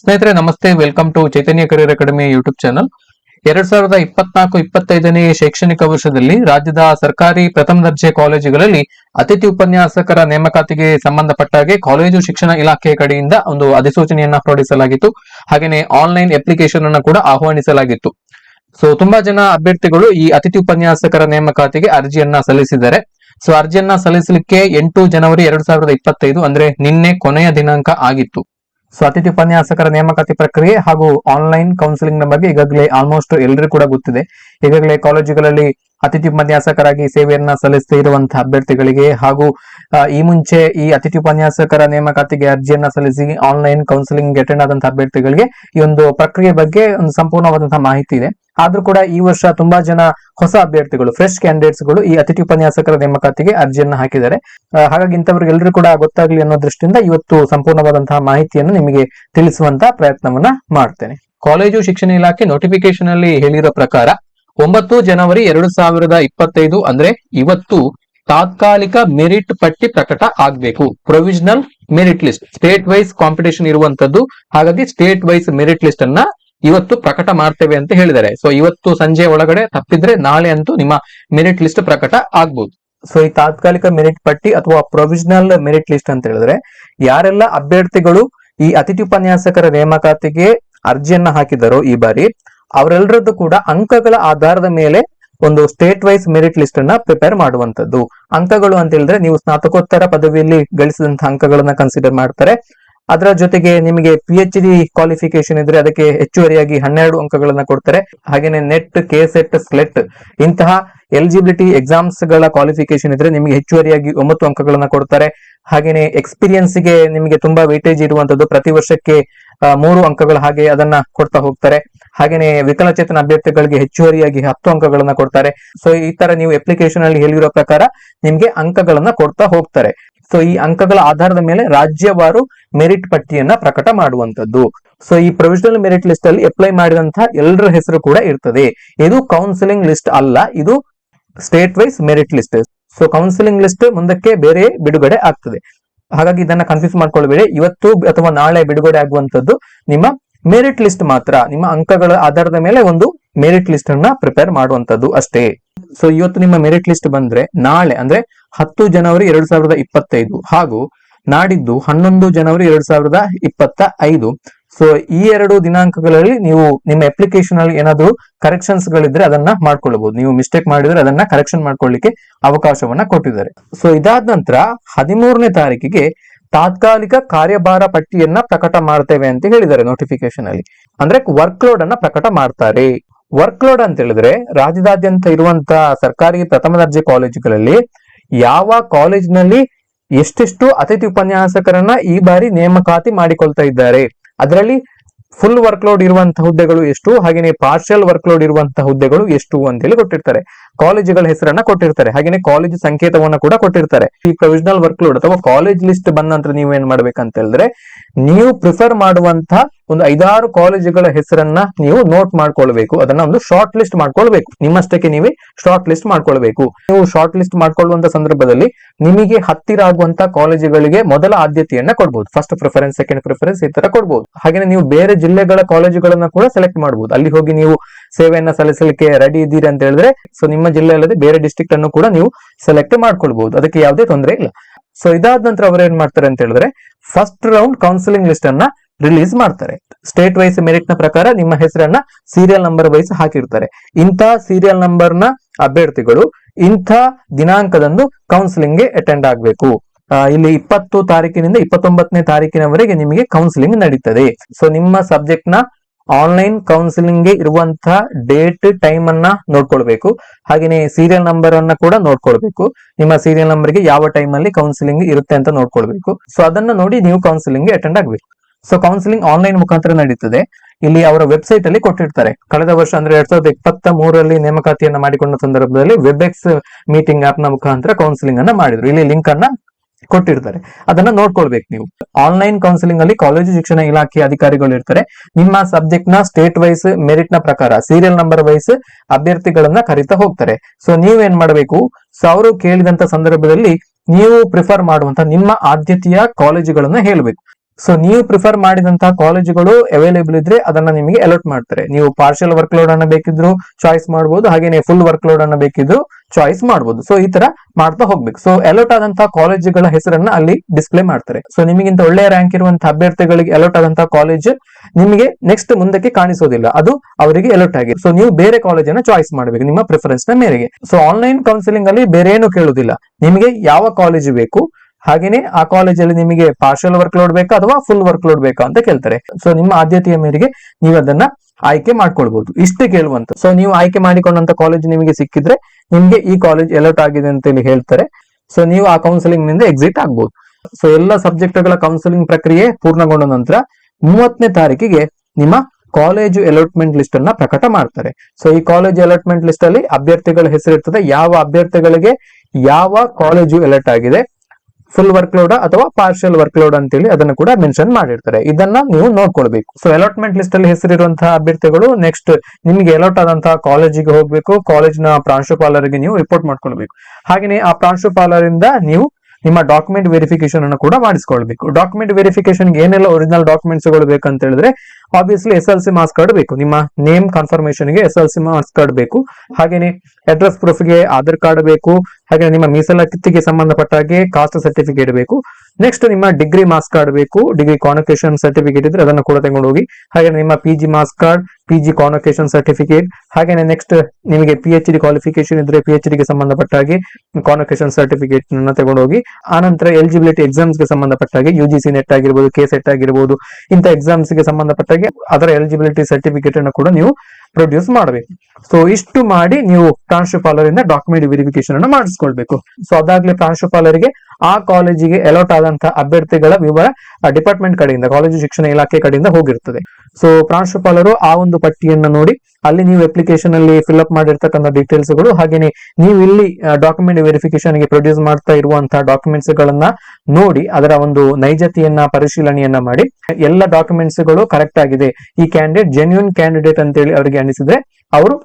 ಸ್ನೇಹಿತರೆ, ನಮಸ್ತೆ. Welcome to Chaitanya career academy YouTube channel ಎರಡ್ ಸಾವಿರದ ಇಪ್ಪತ್ನಾಲ್ಕು, ಇಪ್ಪತ್ತೈದನೇ ಶೈಕ್ಷಣಿಕ ವರ್ಷದಲ್ಲಿ ರಾಜ್ಯದ ಸರ್ಕಾರಿ ಪ್ರಥಮ ದರ್ಜೆ ಕಾಲೇಜುಗಳಲ್ಲಿ ಅತಿಥಿ ಉಪನ್ಯಾಸಕರ ನೇಮಕಾತಿಗೆ ಸಂಬಂಧಪಟ್ಟ ಹಾಗೆ ಕಾಲೇಜು ಶಿಕ್ಷಣ ಇಲಾಖೆ ಕಡೆಯಿಂದ ಒಂದು ಅಧಿಸೂಚನೆಯನ್ನ ಹೊರಡಿಸಲಾಗಿತ್ತು. ಹಾಗೆಯೇ ಆನ್ಲೈನ್ ಅಪ್ಲಿಕೇಶನ್ ಅನ್ನು ಕೂಡ ಆಹ್ವಾನಿಸಲಾಗಿತ್ತು. ಸೊ ತುಂಬಾ ಜನ ಅಭ್ಯರ್ಥಿಗಳು ಈ ಅತಿಥಿ ಉಪನ್ಯಾಸಕರ ನೇಮಕಾತಿಗೆ ಅರ್ಜಿಯನ್ನ ಸಲ್ಲಿಸಿದ್ದಾರೆ. ಸೊ ಅರ್ಜಿಯನ್ನ ಸಲ್ಲಿಸಲಿಕ್ಕೆ ಎಂಟು ಜನವರಿ ಎರಡ್ ಸಾವಿರದ ಇಪ್ಪತ್ತೈದು, ಅಂದ್ರೆ ನಿನ್ನೆ ಕೊನೆಯ ದಿನಾಂಕ ಆಗಿತ್ತು. ಸೊ ಅತಿಥಿ ಉಪನ್ಯಾಸಕರ ನೇಮಕಾತಿ ಪ್ರಕ್ರಿಯೆ ಹಾಗೂ ಆನ್ಲೈನ್ ಕೌನ್ಸಿಲಿಂಗ್ನ ಬಗ್ಗೆ ಈಗಾಗಲೇ ಆಲ್ಮೋಸ್ಟ್ ಎಲ್ಲರಿಗೂ ಕೂಡ ಗೊತ್ತಿದೆ. ಈಗಾಗಲೇ ಕಾಲೇಜುಗಳಲ್ಲಿ ಅತಿಥಿ ಉಪನ್ಯಾಸಕರಾಗಿ ಸೇವೆಯನ್ನ ಸಲ್ಲಿಸ್ತಾ ಇರುವಂತಹ ಅಭ್ಯರ್ಥಿಗಳಿಗೆ ಹಾಗೂ ಈ ಮುಂಚೆ ಈ ಅತಿಥಿ ಉಪನ್ಯಾಸಕರ ನೇಮಕಾತಿಗೆ ಅರ್ಜಿಯನ್ನ ಸಲ್ಲಿಸಿ ಆನ್ಲೈನ್ ಕೌನ್ಸಿಲಿಂಗ್ ಅಟೆಂಡ್ ಆದಂತಹ ಅಭ್ಯರ್ಥಿಗಳಿಗೆ ಈ ಒಂದು ಪ್ರಕ್ರಿಯೆ ಬಗ್ಗೆ ಒಂದು ಸಂಪೂರ್ಣವಾದಂತಹ ಮಾಹಿತಿ ಇದೆ. ಆದ್ರೂ ಕೂಡ ಈ ವರ್ಷ ತುಂಬಾ ಜನ ಹೊಸ ಅಭ್ಯರ್ಥಿಗಳು ಫ್ರೆಶ್ ಕ್ಯಾಂಡಿಡೇಟ್ಸ್ಗಳು ಈ ಅತಿಥಿ ಉಪನ್ಯಾಸಕರ ನೇಮಕಾತಿಗೆ ಅರ್ಜಿಯನ್ನ ಹಾಕಿದ್ದಾರೆ. ಹಾಗಾಗಿ ಇಂಥವ್ರಿಗೆಲ್ಲರೂ ಕೂಡ ಗೊತ್ತಾಗ್ಲಿ ಅನ್ನೋ ದೃಷ್ಟಿಯಿಂದ ಇವತ್ತು ಸಂಪೂರ್ಣವಾದಂತಹ ಮಾಹಿತಿಯನ್ನು ನಿಮಗೆ ತಿಳಿಸುವಂತ ಪ್ರಯತ್ನವನ್ನ ಮಾಡ್ತೇನೆ. ಕಾಲೇಜು ಶಿಕ್ಷಣ ಇಲಾಖೆ ನೋಟಿಫಿಕೇಶನ್ ಅಲ್ಲಿ ಹೇಳಿರೋ ಪ್ರಕಾರ ಒಂಬತ್ತು ಜನವರಿ ಎರಡು ಸಾವಿರದ ಇಪ್ಪತ್ತೈದು ಅಂದ್ರೆ ಇವತ್ತು ತಾತ್ಕಾಲಿಕ ಮೆರಿಟ್ ಪಟ್ಟಿ ಪ್ರಕಟ ಆಗ್ಬೇಕು. Provisional merit list state wise competition ಇರುವಂತದ್ದು ಹಾಗಾಗಿ ಸ್ಟೇಟ್ ವೈಸ್ ಮೆರಿಟ್ ಲಿಸ್ಟ್ ಅನ್ನ ಇವತ್ತು ಪ್ರಕಟ ಮಾಡ್ತೇವೆ ಅಂತ ಹೇಳಿದ್ದಾರೆ. ಸೊ ಇವತ್ತು ಸಂಜೆ ಒಳಗಡೆ ತಪ್ಪಿದ್ರೆ ನಾಳೆ ಅಂತೂ ನಿಮ್ಮ ಮೆರಿಟ್ ಲಿಸ್ಟ್ ಪ್ರಕಟ ಆಗ್ಬಹುದು ಸೊ ಈ ತಾತ್ಕಾಲಿಕ ಮೆರಿಟ್ ಪಟ್ಟಿ ಅಥವಾ ಪ್ರೊವಿಷನಲ್ ಮೆರಿಟ್ ಲಿಸ್ಟ್ ಅಂತ ಹೇಳಿದ್ರೆ, ಯಾರೆಲ್ಲ ಅಭ್ಯರ್ಥಿಗಳು ಈ ಅತಿಥಿ ಉಪನ್ಯಾಸಕರ ನೇಮಕಾತಿಗೆ ಅರ್ಜಿಯನ್ನ ಹಾಕಿದರೋ ಈ ಬಾರಿ, ಅವರೆಲ್ಲರದ್ದು ಕೂಡ ಅಂಕಗಳ ಆಧಾರದ ಮೇಲೆ ಒಂದು ಸ್ಟೇಟ್ ವೈಸ್ ಮೆರಿಟ್ ಲಿಸ್ಟ್ ಅನ್ನ ಪ್ರಿಪೇರ್ ಮಾಡುವಂತದ್ದು ಅಂಕಗಳು ಅಂತ ಹೇಳಿದ್ರೆ, ನೀವು ಸ್ನಾತಕೋತ್ತರ ಪದವಿಯಲ್ಲಿ ಗಳಿಸಿದಂತಹ ಅಂಕಗಳನ್ನ ಕನ್ಸಿಡರ್ ಮಾಡ್ತಾರೆ. ಅದರ ಜೊತೆಗೆ ನಿಮಗೆ ಪಿ ಎಚ್ ಡಿ ಕ್ವಾಲಿಫಿಕೇಶನ್ ಇದ್ರೆ ಅದಕ್ಕೆ ಹೆಚ್ಚುವರಿಯಾಗಿ ಹನ್ನೆರಡು ಅಂಕಗಳನ್ನ ಕೊಡ್ತಾರೆ. ಹಾಗೇನೆ ನೆಟ್ ಕೆ ಸೆಟ್ ಸ್ಲೆಟ್ ಇಂತಹ ಎಲಿಜಿಬಿಲಿಟಿ ಎಕ್ಸಾಮ್ಸ್ಗಳ ಕ್ವಾಲಿಫಿಕೇಶನ್ ಇದ್ರೆ ನಿಮಗೆ ಹೆಚ್ಚುವರಿಯಾಗಿ ಒಂಬತ್ತು ಅಂಕಗಳನ್ನ ಕೊಡ್ತಾರೆ. ಹಾಗೇನೆ ಎಕ್ಸ್ಪೀರಿಯನ್ಸ್ಗೆ ನಿಮಗೆ ತುಂಬಾ ವೇಟೇಜ್ ಇರುವಂತದ್ದು ಪ್ರತಿ ವರ್ಷಕ್ಕೆ ಮೂರು ಅಂಕಗಳ ಹಾಗೆ ಅದನ್ನ ಕೊಡ್ತಾ ಹೋಗ್ತಾರೆ. ಹಾಗೇನೆ ವಿಕಲಚೇತನ ಅಭ್ಯರ್ಥಿಗಳಿಗೆ ಹೆಚ್ಚುವರಿಯಾಗಿ ಹತ್ತು ಅಂಕಗಳನ್ನ ಕೊಡ್ತಾರೆ. ಸೊ ಈ ತರ ನೀವು ಅಪ್ಲಿಕೇಶನ್ ಅಲ್ಲಿ ಹೇಳಿರೋ ಪ್ರಕಾರ ನಿಮ್ಗೆ ಅಂಕಗಳನ್ನ ಕೊಡ್ತಾ ಹೋಗ್ತಾರೆ. ಸೊ ಈ ಅಂಕಗಳ ಆಧಾರದ ಮೇಲೆ ರಾಜ್ಯವಾರು ಮೆರಿಟ್ ಪಟ್ಟಿಯನ್ನ ಪ್ರಕಟ ಮಾಡುವಂತದ್ದು ಸೊ ಈ ಪ್ರೊವಿಷನಲ್ ಮೆರಿಟ್ ಲಿಸ್ಟ್ ಅಲ್ಲಿ ಅಪ್ಲೈ ಮಾಡಿದಂತಹ ಎಲ್ಲರ ಹೆಸರು ಕೂಡ ಇರ್ತದೆ. ಇದು ಕೌನ್ಸಿಲಿಂಗ್ ಲಿಸ್ಟ್ ಅಲ್ಲ, ಇದು state wise merit list so counselling list ಮುಂದಕ್ಕೆ ಬೇರೆ ಬಿಡುಗಡೆ ಆಗ್ತದೆ. ಹಾಗಾಗಿ ಇದನ್ನ ಕನ್ಫ್ಯೂಸ್ ಮಾಡ್ಕೊಳ್ಬೇಡಿ. ಇವತ್ತು ಅಥವಾ ನಾಳೆ ಬಿಡುಗಡೆ ಆಗುವಂತದ್ದು ನಿಮ್ಮ ಮೆರಿಟ್ ಲಿಸ್ಟ್ ಮಾತ್ರ. ನಿಮ್ಮ ಅಂಕಗಳ ಆಧಾರದ ಮೇಲೆ ಒಂದು ಮೆರಿಟ್ ಲಿಸ್ಟ್ ಅನ್ನ ಪ್ರಿಪೇರ್ ಮಾಡುವಂತದ್ದು ಅಷ್ಟೇ. ಸೊ ಇವತ್ತು ನಿಮ್ಮ ಮೆರಿಟ್ ಲಿಸ್ಟ್ ಬಂದ್ರೆ ನಾಳೆ, ಅಂದ್ರೆ ಹತ್ತು ಜನವರಿ ಎರಡ್ ಸಾವಿರದ ಇಪ್ಪತ್ತೈದು ಹಾಗೂ ನಾಡಿದ್ದು ಹನ್ನೊಂದು ಜನವರಿ ಎರಡ್ ಸಾವಿರದ ಇಪ್ಪತ್ತ ಐದು. ಸೊ ಈ ಎರಡು ದಿನಾಂಕಗಳಲ್ಲಿ ನೀವು ನಿಮ್ಮ ಅಪ್ಲಿಕೇಶನ್ ಅಲ್ಲಿ ಏನಾದರೂ ಕರೆಕ್ಷನ್ಸ್ ಗಳಿದ್ರೆ ಅದನ್ನ ಮಾಡ್ಕೊಳ್ಬಹುದು. ನೀವು ಮಿಸ್ಟೇಕ್ ಮಾಡಿದ್ರೆ ಅದನ್ನ ಕರೆಕ್ಷನ್ ಮಾಡ್ಕೊಳ್ಳಿಕ್ಕೆ ಅವಕಾಶವನ್ನ ಕೊಟ್ಟಿದ್ದಾರೆ. ಸೊ ಇದಾದ ನಂತರ ಹದಿಮೂರನೇ ತಾರೀಕಿಗೆ ತಾತ್ಕಾಲಿಕ ಕಾರ್ಯಭಾರ ಪಟ್ಟಿಯನ್ನ ಪ್ರಕಟ ಮಾಡ್ತೇವೆ ಅಂತ ಹೇಳಿದ್ದಾರೆ ನೋಟಿಫಿಕೇಶನ್ ಅಲ್ಲಿ. ಅಂದ್ರೆ ವರ್ಕ್ ಲೋಡ್ ಅನ್ನ ಪ್ರಕಟ ಮಾಡ್ತಾರೆ. ವರ್ಕ್ ಲೋಡ್ ಅಂತ ಹೇಳಿದ್ರೆ ರಾಜ್ಯದಾದ್ಯಂತ ಇರುವಂತಹ ಸರ್ಕಾರಿ ಪ್ರಥಮ ದರ್ಜೆ ಕಾಲೇಜುಗಳಲ್ಲಿ ಯಾವ ಕಾಲೇಜಿನಲ್ಲಿ ಎಷ್ಟೆಷ್ಟು ಅತಿಥಿ ಉಪನ್ಯಾಸಕರನ್ನ ಈ ಬಾರಿ ನೇಮಕಾತಿ ಮಾಡಿಕೊಳ್ತಾ ಇದ್ದಾರೆ. ಅದರಲ್ಲಿ ಫುಲ್ ವರ್ಕ್ ಲೋಡ್ ಇರುವಂತಹ ಹುದ್ದೆಗಳು ಎಷ್ಟು? ಹಾಗೆಯೇ ಪಾರ್ಷಿಯಲ್ ವರ್ಕ್ ಲೋಡ್ ಇರುವಂತಹ ಹುದ್ದೆಗಳು ಎಷ್ಟು ಅಂತ ಹೇಳಿ ಕೊಟ್ಟಿರ್ತಾರೆ. ಕಾಲೇಜುಗಳ ಹೆಸರನ್ನ ಕೊಟ್ಟಿರ್ತಾರೆ. ಹಾಗೆಯೇ ಕಾಲೇಜು ಸಂಕೇತವನ್ನ ಕೂಡ ಕೊಟ್ಟಿರ್ತಾರೆ. ಈ ಪ್ರೊವಿಷನಲ್ ವರ್ಕ್ ಲೋಡ್ ಅಥವಾ ಕಾಲೇಜ್ ಲಿಸ್ಟ್ ಬಂದ ನಂತರ ನೀವು ಏನ್ ಮಾಡ್ಬೇಕಂತ ಹೇಳಿದ್ರೆ, ನೀವು ಪ್ರಿಫರ್ ಮಾಡುವಂತಹ ಒಂದು ಐದಾರು ಕಾಲೇಜುಗಳ ಹೆಸರನ್ನ ನೀವು ನೋಟ್ ಮಾಡ್ಕೊಳ್ಬೇಕು. ಅದನ್ನ ಒಂದು ಶಾರ್ಟ್ ಲಿಸ್ಟ್ ಮಾಡ್ಕೊಳ್ಬೇಕು. ನಿಮ್ಮಷ್ಟಕ್ಕೆ ನೀವೇ ಶಾರ್ಟ್ ಲಿಸ್ಟ್ ಮಾಡ್ಕೊಳ್ಬೇಕು. ನೀವು ಶಾರ್ಟ್ ಲಿಸ್ಟ್ ಮಾಡ್ಕೊಳ್ಳುವಂತ ಸಂದರ್ಭದಲ್ಲಿ ನಿಮಗೆ ಹತ್ತಿರ ಆಗುವಂತ ಕಾಲೇಜುಗಳಿಗೆ ಮೊದಲ ಆದ್ಯತೆಯನ್ನ ಕೊಡ್ಬೋದು. ಫಸ್ಟ್ ಪ್ರಿಫರೆನ್ಸ್ ಸೆಕೆಂಡ್ ಪ್ರಿಫರೆನ್ಸ್ ಈ ತರ ಕೊಡ್ಬೋದು. ಹಾಗೆ ನೀವು ಬೇರೆ ಜಿಲ್ಲೆಗಳ ಕಾಲೇಜುಗಳನ್ನ ಕೂಡ ಸೆಲೆಕ್ಟ್ ಮಾಡಬಹುದು ಅಲ್ಲಿ ಹೋಗಿ ನೀವು ಸೇವೆಯನ್ನ ಸಲ್ಲಿಸಲಿಕ್ಕೆ ರೆಡಿ ಇದ್ದೀರಿ ಅಂತ ಹೇಳಿದ್ರೆ ಸೊ ನಿಮ್ಮ ಜಿಲ್ಲೆ ಅಲ್ಲದೆ ಬೇರೆ ಡಿಸ್ಟ್ರಿಕ್ಟ್ ಅನ್ನು ಕೂಡ ನೀವು ಸೆಲೆಕ್ಟ್ ಮಾಡ್ಕೊಳ್ಬಹುದು ಅದಕ್ಕೆ ಯಾವುದೇ ತೊಂದರೆ ಇಲ್ಲ. ಸೊ ಇದಾದ ನಂತರ ಅವರು ಏನ್ ಮಾಡ್ತಾರೆ ಅಂತ ಹೇಳಿದ್ರೆ ಫಸ್ಟ್ ರೌಂಡ್ ಕೌನ್ಸಿಲಿಂಗ್ ಲಿಸ್ಟ್ ಅನ್ನ ರಿಲೀಸ್ ಮಾಡ್ತಾರೆ. ಸ್ಟೇಟ್ ವೈಸ್ ಮೆರಿಟ್ನ ಪ್ರಕಾರ ನಿಮ್ಮ ಹೆಸರನ್ನ ಸೀರಿಯಲ್ ನಂಬರ್ ವೈಸ್ ಹಾಕಿರ್ತಾರೆ. ಇಂಥ ಸೀರಿಯಲ್ ನಂಬರ್ನ ಅಭ್ಯರ್ಥಿಗಳು ಇಂಥ ದಿನಾಂಕದಂದು ಕೌನ್ಸಿಲಿಂಗ್ಗೆ ಅಟೆಂಡ್ ಆಗಬೇಕು. ಇಲ್ಲಿ ಇಪ್ಪತ್ತು ತಾರೀಕಿನಿಂದ ಇಪ್ಪತ್ತೊಂಬತ್ತನೇ ತಾರೀಕಿನವರೆಗೆ ನಿಮಗೆ ಕೌನ್ಸಿಲಿಂಗ್ ನಡೀತದೆ. ಸೊ ನಿಮ್ಮ ಸಬ್ಜೆಕ್ಟ್ನ ಆನ್ಲೈನ್ ಕೌನ್ಸಿಲಿಂಗ್ಗೆ ಇರುವಂತಹ ಡೇಟ್ ಟೈಮ್ ಅನ್ನ ನೋಡ್ಕೊಳ್ಬೇಕು. ಹಾಗೆಯೇ ಸೀರಿಯಲ್ ನಂಬರ್ ಅನ್ನ ಕೂಡ ನೋಡ್ಕೊಳ್ಬೇಕು. ನಿಮ್ಮ ಸೀರಿಯಲ್ ನಂಬರ್ಗೆ ಯಾವ ಟೈಮ್ ಅಲ್ಲಿ ಕೌನ್ಸಿಲಿಂಗ್ ಇರುತ್ತೆ ಅಂತ ನೋಡ್ಕೊಳ್ಬೇಕು. ಸೊ ಅದನ್ನ ನೋಡಿ ನೀವು ಕೌನ್ಸಿಲಿಂಗ್ಗೆ ಅಟೆಂಡ್ ಆಗ್ಬೇಕು. ಸೊ ಕೌನ್ಸಿಲಿಂಗ್ ಆನ್ಲೈನ್ ಮುಖಾಂತರ ನಡೀತದೆ. ಇಲ್ಲಿ ಅವರ ವೆಬ್ಸೈಟ್ ಅಲ್ಲಿ ಕೊಟ್ಟಿರ್ತಾರೆ. ಕಳೆದ ವರ್ಷ ಅಂದ್ರೆ ಎರಡ್ ಸಾವಿರದ ಇಪ್ಪತ್ತ ಮೂರರಲ್ಲಿ ನೇಮಕಾತಿಯನ್ನ ಮಾಡಿಕೊಂಡ ಸಂದರ್ಭದಲ್ಲಿ ವೆಬ್ಎಕ್ಸ್ ಮೀಟಿಂಗ್ ಆಪ್ನ ಮುಖಾಂತರ ಕೌನ್ಸಿಲಿಂಗ್ ಅನ್ನ ಮಾಡಿದ್ರು. ಇಲ್ಲಿ ಲಿಂಕ್ ಅನ್ನ ಕೊಟ್ಟಿರ್ತಾರೆ. ಅದನ್ನ ನೋಡ್ಕೊಳ್ಬೇಕು ನೀವು. ಆನ್ಲೈನ್ ಕೌನ್ಸಿಲಿಂಗ್ ಅಲ್ಲಿ ಕಾಲೇಜು ಶಿಕ್ಷಣ ಇಲಾಖೆ ಅಧಿಕಾರಿಗಳು ಇರ್ತಾರೆ. ನಿಮ್ಮ ಸಬ್ಜೆಕ್ಟ್ನ ಸ್ಟೇಟ್ ವೈಸ್ ಮೆರಿಟ್ನ ಪ್ರಕಾರ ಸೀರಿಯಲ್ ನಂಬರ್ ವೈಸ್ ಅಭ್ಯರ್ಥಿಗಳನ್ನ ಕರಿತಾ ಹೋಗ್ತಾರೆ. ಸೊ ನೀವೇನ್ ಮಾಡಬೇಕು? ಸೊ ಅವರು ಕೇಳಿದಂತ ಸಂದರ್ಭದಲ್ಲಿ ನೀವು ಪ್ರಿಫರ್ ಮಾಡುವಂತ ನಿಮ್ಮ ಆದ್ಯತೆಯ ಕಾಲೇಜುಗಳನ್ನ ಹೇಳಬೇಕು. ಸೊ ನೀವು ಪ್ರಿಫರ್ ಮಾಡಿದಂತಹ ಕಾಲೇಜುಗಳು ಅವೈಲೇಬಲ್ ಇದ್ರೆ ಅದನ್ನ ನಿಮಗೆ ಅಲರ್ಟ್ ಮಾಡ್ತಾರೆ. ನೀವು ಪಾರ್ಷಿಯಲ್ ವರ್ಕ್ ಲೋಡ್ ಅನ್ನ ಬೇಕಿದ್ರು ಚಾಯ್ಸ್ ಮಾಡಬಹುದು ಹಾಗೇನೆ ಫುಲ್ ವರ್ಕ್ ಲೋಡ್ ಅನ್ನ ಬೇಕಿದ್ರು ಚಾಯ್ಸ್ ಮಾಡಬಹುದು ಸೊ ಈ ತರ ಮಾಡ್ತಾ ಹೋಗ್ಬೇಕು. ಸೊ ಅಲರ್ಟ್ ಆದಂತಹ ಕಾಲೇಜುಗಳ ಹೆಸರನ್ನ ಅಲ್ಲಿ ಡಿಸ್ಪ್ಲೇ ಮಾಡ್ತಾರೆ. ಸೊ ನಿಮಗಿಂತ ಒಳ್ಳೆಯ ರ್ಯಾಂಕ್ ಇರುವಂತಹ ಅಭ್ಯರ್ಥಿಗಳಿಗೆ ಅಲರ್ಟ್ ಆದಂತಹ ಕಾಲೇಜ್ ನಿಮಗೆ ನೆಕ್ಸ್ಟ್ ಮುಂದಕ್ಕೆ ಕಾಣಿಸೋದಿಲ್ಲ. ಅದು ಅವರಿಗೆ ಅಲರ್ಟ್ ಆಗಿದೆ. ಸೊ ನೀವು ಬೇರೆ ಕಾಲೇಜನ್ನ ಚಾಯ್ಸ್ ಮಾಡಬೇಕು ನಿಮ್ಮ ಪ್ರಿಫರೆನ್ಸ್ನ ಮೇರೆಗೆ. ಸೊ ಆನ್ಲೈನ್ ಕೌನ್ಸಿಲಿಂಗ್ ಅಲ್ಲಿ ಬೇರೆ ಏನು ಕೇಳುದಿಲ್ಲ. ನಿಮಗೆ ಯಾವ ಕಾಲೇಜ್ ಬೇಕು, ಹಾಗೇನೆ ಆ ಕಾಲೇಜಲ್ಲಿ ನಿಮಗೆ ಪಾರ್ಷಲ್ ವರ್ಕ್ ಲೋಡ್ ಬೇಕಾ ಅಥವಾ ಫುಲ್ ವರ್ಕ್ ಲೋಡ್ ಬೇಕಾ ಅಂತ ಕೇಳ್ತಾರೆ. ಸೊ ನಿಮ್ಮ ಆದ್ಯತೆಯ ಮೇರೆಗೆ ನೀವು ಅದನ್ನ ಆಯ್ಕೆ ಮಾಡ್ಕೊಳ್ಬಹುದು ಇಷ್ಟು ಕೇಳುವಂತ ಸೊ ನೀವು ಆಯ್ಕೆ ಮಾಡಿಕೊಂಡಂತ ಕಾಲೇಜ್ ನಿಮಗೆ ಸಿಕ್ಕಿದ್ರೆ ನಿಮ್ಗೆ ಈ ಕಾಲೇಜ್ ಎಲರ್ಟ್ ಆಗಿದೆ ಅಂತ ಹೇಳಿ ಹೇಳ್ತಾರೆ. ಸೊ ನೀವು ಆ ಕೌನ್ಸಿಲಿಂಗ್ನಿಂದ ಎಕ್ಸಿಟ್ ಆಗ್ಬಹುದು ಸೊ ಎಲ್ಲ ಸಬ್ಜೆಕ್ಟ್ಗಳ ಕೌನ್ಸಿಲಿಂಗ್ ಪ್ರಕ್ರಿಯೆ ಪೂರ್ಣಗೊಂಡ ನಂತರ ಮೂವತ್ತನೇ ತಾರೀಕಿಗೆ ನಿಮ್ಮ ಕಾಲೇಜು ಅಲಾಟ್ಮೆಂಟ್ ಲಿಸ್ಟ್ ಅನ್ನ ಪ್ರಕಟ ಮಾಡ್ತಾರೆ. ಸೊ ಈ ಕಾಲೇಜ್ ಅಲಾಟ್ಮೆಂಟ್ ಲಿಸ್ಟ್ ಅಲ್ಲಿ ಅಭ್ಯರ್ಥಿಗಳ ಹೆಸರು ಇರ್ತದೆ ಯಾವ ಅಭ್ಯರ್ಥಿಗಳಿಗೆ ಯಾವ ಕಾಲೇಜು ಅಲರ್ಟ್ ಆಗಿದೆ? ಫುಲ್ ವರ್ಕ್ ಲೋಡ್ ಅಥವಾ ಪಾರ್ಷಿಯಲ್ ವರ್ಕ್ ಲೋಡ್ ಅಂತೇಳಿ ಅದನ್ನು ಕೂಡ ಮೆನ್ಷನ್ ಮಾಡಿರ್ತಾರೆ. ಇದನ್ನ ನೀವು ನೋಡ್ಕೊಳ್ಬೇಕು. ಸೊ ಅಲಾಟ್ಮೆಂಟ್ ಲಿಸ್ಟ್ ಅಲ್ಲಿ ಹೆಸರಿರುವಂತಹ ಅಭ್ಯರ್ಥಿಗಳು ನೆಕ್ಸ್ಟ್ ನಿಮಗೆ ಅಲಾಟ್ ಆದಂತಹ ಕಾಲೇಜಿಗೆ ಹೋಗ್ಬೇಕು. ಕಾಲೇಜಿನ ಪ್ರಾಂಶುಪಾಲರಿಗೆ ನೀವು ರಿಪೋರ್ಟ್ ಮಾಡ್ಕೊಳ್ಬೇಕು. ಹಾಗೆಯೇ ಆ ಪ್ರಾಂಶುಪಾಲರಿಂದ ನೀವು ನಿಮ್ಮ ಡಾಕ್ಯುಮೆಂಟ್ ವೆರಿಫಿಕೇಶನ್ ಅನ್ನು ಕೂಡ ಮಾಡಿಸ್ಕೊಳ್ಬೇಕು. ಡಾಕ್ಯುಮೆಂಟ್ ವೆರಿಫಿಕೇಶನ್ ಏನೆಲ್ಲ ಒರಿಜಿನಲ್ ಡಾಕ್ಯುಮೆಂಟ್ಸ್ಗಳು ಬೇಕಂತ ಹೇಳಿದ್ರೆ obviously S L C marks card ಬೇಕು. ನಿಮ್ಮ name ಕನ್ಫರ್ಮೇಶನ್ಗೆ S L C marks card ಬೇಕು. ಹಾಗೇನೆ ಅಡ್ರೆಸ್ ಪ್ರೂಫ್ಗೆ ಆಧಾರ್ ಕಾರ್ಡ್ ಬೇಕು. ಹಾಗೆ ನಿಮ್ಮ ಮೀಸಲಾತಿಗೆ ಸಂಬಂಧಪಟ್ಟ ಹಾಗೆ ಕಾಸ್ಟ್ ಸರ್ಟಿಫಿಕೇಟ್ ಬೇಕು. ನೆಕ್ಸ್ಟ್ ನಿಮ್ಮ ಡಿಗ್ರಿ ಮಾರ್ಕ್ಸ್ ಕಾರ್ಡ್ ಬೇಕು. ಡಿಗ್ರಿ ಕಾನ್ವೊಕೇಶನ್ ಸರ್ಟಿಫಿಕೇಟ್ ಇದ್ರೆ ಅದನ್ನು ಕೂಡ ತಗೊಂಡು ಹೋಗಿ. ಹಾಗೆ ನಿಮ್ಮ P G marks card P G certificate ಹಾಗೆ ನೆಕ್ಸ್ಟ್ ನಿಮಗೆ ಪಿ ಎಚ್ ಡಿ ಕ್ವಾಲಿಫಿಕೇಶನ್ ಇದ್ರೆ ಪಿ ಎಚ್ ಡಿಗೆ ಸಂಬಂಧಪಟ್ಟ ಹಾಗೆ ಸರ್ಟಿಫಿಕೇಟ್ ಅನ್ನ ತಗೊಂಡು ಹೋಗಿ. ಆನಂತರ ಎಲಿಜಿಬಿಲಿಟಿ ಎಕ್ಸಾಮ್ಸ್ಗೆ ಸಂಬಂಧಪಟ್ಟ ಹಾಗೆ ಯು ಜಿ ಸಿ ನೆಟ್ ಆಗಿರ್ಬೋದು ಕೆ ಸೆಟ್ ಆಗಿರ್ಬೋದು, ಇಂಥ ಎಕ್ಸಾಮ್ಸ್ಗೆ ಸಂಬಂಧಪಟ್ಟ ಹಾಗೆ ಅದರ ಎಲಿಜಿಬಿಲಿಟಿ ಸರ್ಟಿಫಿಕೇಟ್ ಅನ್ನು ಕೂಡ ನೀವು ಪ್ರೊಡ್ಯೂಸ್ ಮಾಡಬೇಕು. ಸೊ ಇಷ್ಟು ಮಾಡಿ ನೀವು ಪ್ರಾಂಶುಪಾಲರಿಂದ ಡಾಕ್ಯುಮೆಂಟ್ ವೆರಿಫಿಕೇಶನ್ ಅನ್ನು ಮಾಡಿಸ್ಕೊಳ್ಬೇಕು. ಸೊ ಅದಾಗ್ಲೇ ಪ್ರಾಂಶುಪಾಲರಿಗೆ ಆ ಕಾಲೇಜಿಗೆ ಅಲಾಟ್ ಆದಂತಹ ಅಭ್ಯರ್ಥಿಗಳ ವಿವರ ಡಿಪಾರ್ಟ್ಮೆಂಟ್ ಕಡೆಯಿಂದ ಕಾಲೇಜು ಶಿಕ್ಷಣ ಇಲಾಖೆ ಕಡೆಯಿಂದ ಹೋಗಿರ್ತದೆ. ಸೊ ಪ್ರಾಂಶುಪಾಲರು ಆ ಒಂದು ಪಟ್ಟಿಯನ್ನ ನೋಡಿ, ಅಲ್ಲಿ ನೀವು ಅಪ್ಲಿಕೇಶನ್ ಅಲ್ಲಿ ಫಿಲ್ ಅಪ್ ಮಾಡಿರ್ತಕ್ಕಂಥ ಡೀಟೇಲ್ಸ್ಗಳು, ಹಾಗೇನೆ ನೀವು ಇಲ್ಲಿ ಡಾಕ್ಯುಮೆಂಟ್ ವೆರಿಫಿಕೇಶನ್ಗೆ ಪ್ರೊಡ್ಯೂಸ್ ಮಾಡ್ತಾ ಇರುವಂತಹ ಡಾಕ್ಯುಮೆಂಟ್ಸ್ ಗಳನ್ನ ನೋಡಿ, ಅದರ ಒಂದು ನೈಜತೆಯನ್ನ, ಪರಿಶೀಲನೆಯನ್ನ ಮಾಡಿ, ಎಲ್ಲ ಡಾಕ್ಯುಮೆಂಟ್ಸ್ಗಳು ಕರೆಕ್ಟ್ ಆಗಿದೆ. ಈ ಕ್ಯಾಂಡಿಡೇಟ್ ಜೆನ್ಯೂನ್ ಕ್ಯಾಂಡಿಡೇಟ್ ಅಂತೇಳಿ ಅವರಿಗೆ ಅನಿಸಿದ್ರೆ, ಅವರು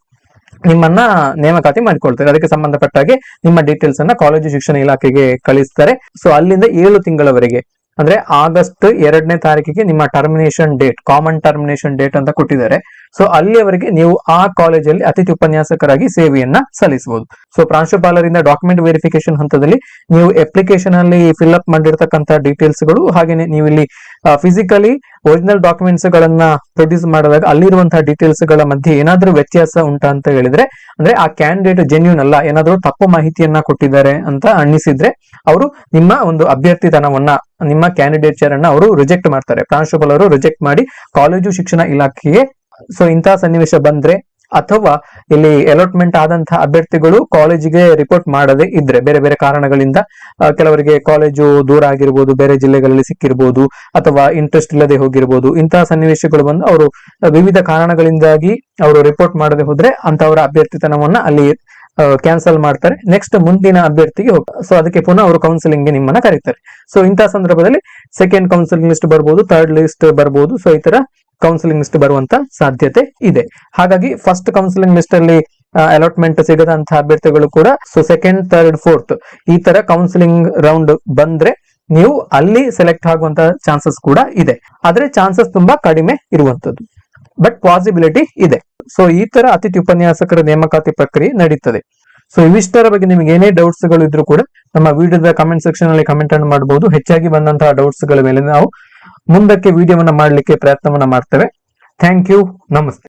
ನಿಮ್ಮನ್ನ ನೇಮಕಾತಿ ಮಾಡಿಕೊಳ್ತಾರೆ. ಅದಕ್ಕೆ ಸಂಬಂಧಪಟ್ಟ ಹಾಗೆ ನಿಮ್ಮ ಡೀಟೇಲ್ಸ್ ಅನ್ನ ಕಾಲೇಜು ಶಿಕ್ಷಣ ಇಲಾಖೆಗೆ ಕಳಿಸ್ತಾರೆ. ಸೊ ಅಲ್ಲಿಂದ ಏಳು ತಿಂಗಳವರೆಗೆ ಅಂದ್ರೆ ಆಗಸ್ಟ್ ಎರಡನೇ ತಾರೀಕಿಗೆ ನಿಮ್ಮ termination date common termination date ಅಂತ ಕೊಟ್ಟಿದ್ದಾರೆ. ಸೊ ಅಲ್ಲಿಯವರೆಗೆ ನೀವು ಆ ಕಾಲೇಜಲ್ಲಿ ಅತಿಥಿ ಉಪನ್ಯಾಸಕರಾಗಿ ಸೇವೆಯನ್ನ ಸಲ್ಲಿಸಬಹುದು. ಸೊ ಪ್ರಾಂಶುಪಾಲರಿಂದ ಡಾಕ್ಯುಮೆಂಟ್ ವೆರಿಫಿಕೇಶನ್ ಹಂತದಲ್ಲಿ ನೀವು ಅಪ್ಲಿಕೇಶನ್ ಅಲ್ಲಿ ಫಿಲ್ ಅಪ್ ಮಾಡಿರ್ತಕ್ಕಂಥ ಡೀಟೇಲ್ಸ್ಗಳು ಹಾಗೇನೆ ನೀವು ಇಲ್ಲಿ ಫಿಸಿಕಲಿ ಒರಿಜಿನಲ್ ಡಾಕ್ಯುಮೆಂಟ್ಸ್ ಗಳನ್ನ ಪ್ರೊಡ್ಯೂಸ್ ಮಾಡಿದಾಗ ಅಲ್ಲಿರುವಂತಹ ಡೀಟೇಲ್ಸ್ಗಳ ಮಧ್ಯೆ ಏನಾದ್ರೂ ವ್ಯತ್ಯಾಸ ಉಂಟಾ ಅಂತ ಹೇಳಿದ್ರೆ, ಅಂದ್ರೆ ಆ ಕ್ಯಾಂಡಿಡೇಟ್ ಜೆನ್ಯೂನ್ ಅಲ್ಲ, ಏನಾದ್ರೂ ತಪ್ಪು ಮಾಹಿತಿಯನ್ನ ಕೊಟ್ಟಿದ್ದಾರೆ ಅಂತ ಅನ್ನಿಸಿದ್ರೆ ಅವರು ನಿಮ್ಮ ಒಂದು ಅಭ್ಯರ್ಥಿತನವನ್ನ, ನಿಮ್ಮ ಕ್ಯಾಂಡಿಡೇಟ್ ಅನ್ನ ಅವರು ರಿಜೆಕ್ಟ್ ಮಾಡ್ತಾರೆ. ಪ್ರಾಂಶುಪಾಲರು ರಿಜೆಕ್ಟ್ ಮಾಡಿ ಕಾಲೇಜು ಶಿಕ್ಷಣ ಇಲಾಖೆಗೆ ಸೊ ಇಂತಹ ಸನ್ನಿವೇಶ ಬಂದ್ರೆ ಅಥವಾ ಇಲ್ಲಿ ಅಲಾಟ್ಮೆಂಟ್ ಆದಂತಹ ಅಭ್ಯರ್ಥಿಗಳು ಕಾಲೇಜಿಗೆ ರಿಪೋರ್ಟ್ ಮಾಡದೆ ಇದ್ರೆ, ಬೇರೆ ಬೇರೆ ಕಾರಣಗಳಿಂದ ಕೆಲವರಿಗೆ ಕಾಲೇಜು ದೂರ ಆಗಿರ್ಬೋದು, ಬೇರೆ ಜಿಲ್ಲೆಗಳಲ್ಲಿ ಸಿಕ್ಕಿರ್ಬೋದು, ಅಥವಾ ಇಂಟ್ರೆಸ್ಟ್ ಇಲ್ಲದೆ ಹೋಗಿರ್ಬೋದು, ಇಂತಹ ಸನ್ನಿವೇಶಗಳು ಬಂದು ಅವರು ವಿವಿಧ ಕಾರಣಗಳಿಂದಾಗಿ ಅವರು ರಿಪೋರ್ಟ್ ಮಾಡದೆ ಹೋದ್ರೆ ಅಂತವರ ಅಭ್ಯರ್ಥಿತನವನ್ನ ಅಲ್ಲಿ ಕ್ಯಾನ್ಸಲ್ ಮಾಡ್ತಾರೆ. ನೆಕ್ಸ್ಟ್ ಮುಂದಿನ ಅಭ್ಯರ್ಥಿಗೆ ಹೋಗ್ತಾರೆ. ಸೊ ಅದಕ್ಕೆ ಪುನಃ ಅವರು ಕೌನ್ಸಿಲಿಂಗ್ ನಿಮ್ಮನ್ನ ಕರೀತಾರೆ. ಸೊ ಇಂತಹ ಸಂದರ್ಭದಲ್ಲಿ ಸೆಕೆಂಡ್ ಕೌನ್ಸಿಲಿಂಗ್ ಲಿಸ್ಟ್ ಬರ್ಬೋದು ಥರ್ಡ್ ಲಿಸ್ಟ್ ಬರ್ಬೋದು. ಸೊ ಈ ತರ ಕೌನ್ಸಿಲಿಂಗ್ ಲಿಸ್ಟ್ ಬರುವಂತ ಸಾಧ್ಯತೆ ಇದೆ. ಹಾಗಾಗಿ ಫಸ್ಟ್ ಕೌನ್ಸಿಲಿಂಗ್ ಲಿಸ್ಟ್ ಅಲ್ಲಿ ಅಲಾಟ್ಮೆಂಟ್ ಸಿಗದಂತಹ ಅಭ್ಯರ್ಥಿಗಳು ಕೂಡ ಸೊ ಸೆಕೆಂಡ್ ಥರ್ಡ್ ಫೋರ್ತ್ ಈ ತರ ಕೌನ್ಸಿಲಿಂಗ್ ರೌಂಡ್ ಬಂದ್ರೆ ನೀವು ಅಲ್ಲಿ ಸೆಲೆಕ್ಟ್ ಆಗುವಂತ ಚಾನ್ಸಸ್ ಕೂಡ ಇದೆ. ಆದ್ರೆ ಚಾನ್ಸಸ್ ತುಂಬಾ ಕಡಿಮೆ ಇರುವಂತದ್ದು. ಬಟ್ ಪಾಸಿಬಿಲಿಟಿ ಇದೆ. ಸೊ ಈ ತರ ಅತಿಥಿ ಉಪನ್ಯಾಸಕರ ನೇಮಕಾತಿ ಪ್ರಕ್ರಿಯೆ ನಡೀತದೆ. ಸೊ ಇವಿಷ್ಟರ ಬಗ್ಗೆ ನಿಮಗೆ ಏನೇ ಡೌಟ್ಸ್ಗಳು ಇದ್ರೂ ಕೂಡ, ನಮ್ಮ ವಿಡಿಯೋದ ಕಮೆಂಟ್ ಸೆಕ್ಷನ್ ಅಲ್ಲಿ ಕಮೆಂಟ್ ಅನ್ನು ಮಾಡಬಹುದು ಹೆಚ್ಚಾಗಿ ಬಂದಂತಹ ಡೌಟ್ಸ್ಗಳ ಮೇಲೆ ನಾವು ಮುಂದಕ್ಕೆ ವಿಡಿಯೋವನ್ನ ಮಾಡಲಿಕ್ಕೆ ಪ್ರಯತ್ನವನ್ನ ಮಾಡ್ತೇವೆ. ಥ್ಯಾಂಕ್ ಯು ನಮಸ್ತೆ.